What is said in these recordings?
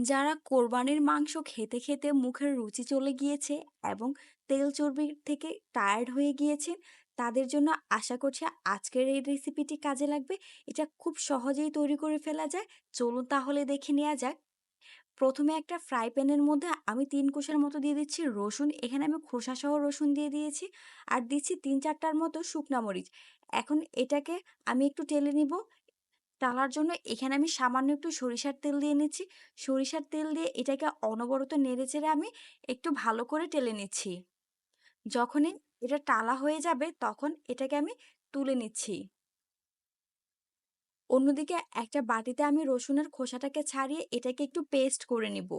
যারা কোরবানির মাংস খেতে, খেতে মুখের রুচি চলে গিয়েছে এবং তেল চর্বির থেকে টায়ার্ড হয়ে গিয়েছেন, তাদের জন্য আশা করছি আজকের এই রেসিপিটি কাজে লাগবে। এটা খুব সহজেই তৈরি করে ফেলা যায়। চলুন তাহলে দেখে নেওয়া যাক। প্রথমে একটা ফ্রাই প্যানের মধ্যে আমি তিন কোষের মতো দিয়ে দিচ্ছি রসুন। এখানে আমি খোসাসহ রসুন দিয়ে দিয়েছি। আর দিচ্ছি তিন চারটার মতো শুকনা মরিচ। এখন এটাকে আমি একটু টেলে নিব। টালার জন্য এখানে আমি সামান্য একটু সরিষার তেল দিয়ে নিচ্ছি। সরিষার তেল দিয়ে এটাকে অনবরত নেড়ে চেড়ে আমি একটু ভালো করে টেলে নিচ্ছি। যখনই এটা টালা হয়ে যাবে তখন এটাকে আমি তুলে নিচ্ছি। অন্যদিকে একটা বাটিতে আমি রসুনের খোসাটাকে ছাড়িয়ে এটাকে একটু পেস্ট করে নিব।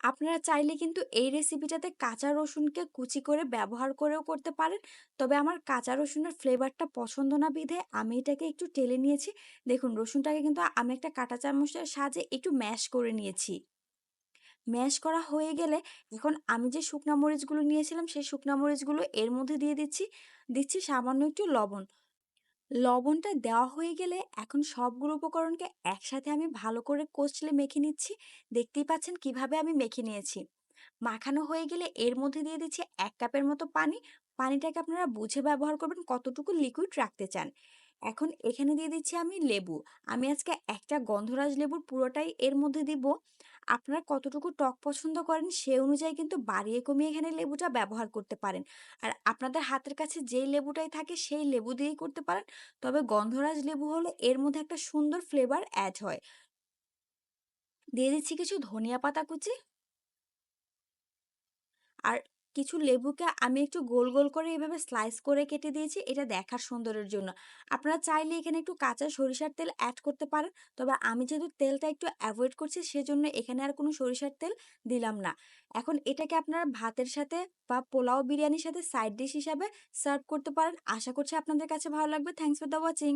আপনারা চাইলে কিন্তু এই রেসিপিটাতে কাঁচা রসুনকে কুচি করে ব্যবহার করেও করতে পারেন। তবে আমার কাঁচা রসুনের ফ্লেভারটা পছন্দ না বিধে আমি এটাকে একটু টেলে নিয়েছি। দেখুন, রসুনটাকে কিন্তু আমি একটা কাঁটা চামচের সাহায্যে একটু ম্যাশ করে নিয়েছি। ম্যাশ করা হয়ে গেলে এখন আমি যে শুকনা মরিচগুলো নিয়েছিলাম, সেই শুকনা মরিচগুলো এর মধ্যে দিয়ে দিচ্ছি। দিচ্ছি সামান্য একটু লবণ। লবণটা দেওয়া হয়ে গেলে এখন সবগুলো উপকরণকে একসাথে আমি ভালো করে কষলে মেখে নিচ্ছি। দেখতেই পাচ্ছেন কীভাবে আমি মেখে নিয়েছি। মাখানো হয়ে গেলে এর মধ্যে দিয়ে দিচ্ছি এক কাপের মতো পানি। পানিটাকে আপনারা বুঝে ব্যবহার করবেন কতটুকু লিকুইড রাখতে চান। এখন এখানে দিয়ে দিচ্ছি আমি লেবু। আমি আজকে একটা গন্ধরাজ লেবুর পুরোটাই এর মধ্যে দিব। আপনারা কতটুকু টক পছন্দ করেন সে অনুযায়ী কিন্তু বাড়িয়ে কমিয়ে এখানে লেবুটা ব্যবহার করতে পারেন। আর আপনাদের হাতের কাছে যেই লেবুটাই থাকে সেই লেবু দিয়েই করতে পারেন। তবে গন্ধরাজ লেবু হলে এর মধ্যে একটা সুন্দর ফ্লেভার অ্যাড হয়। দিয়ে দিচ্ছি কিছু ধনিয়া পাতা কুচি। আর কিছু লেবুকে আমি একটু গোল, গোল করে এভাবে স্লাইস করে কেটে দিয়েছি এটা দেখার সৌন্দর্যের জন্য। আপনারা চাইলে এখানে একটু কাঁচা সরিষার তেল অ্যাড করতে পারেন। তবে আমি যেহেতু তেলটা একটু অ্যাভয়েড করছি সেজন্য এখানে আর কোনো সরিষার তেল দিলাম না। এখন এটাকে আপনারা ভাতের সাথে বা পোলাও বিরিয়ানির সাথে সাইড ডিশ হিসাবে সার্ভ করতে পারেন। আশা করছি আপনাদের কাছে ভালো লাগবে। Thanks for the watching.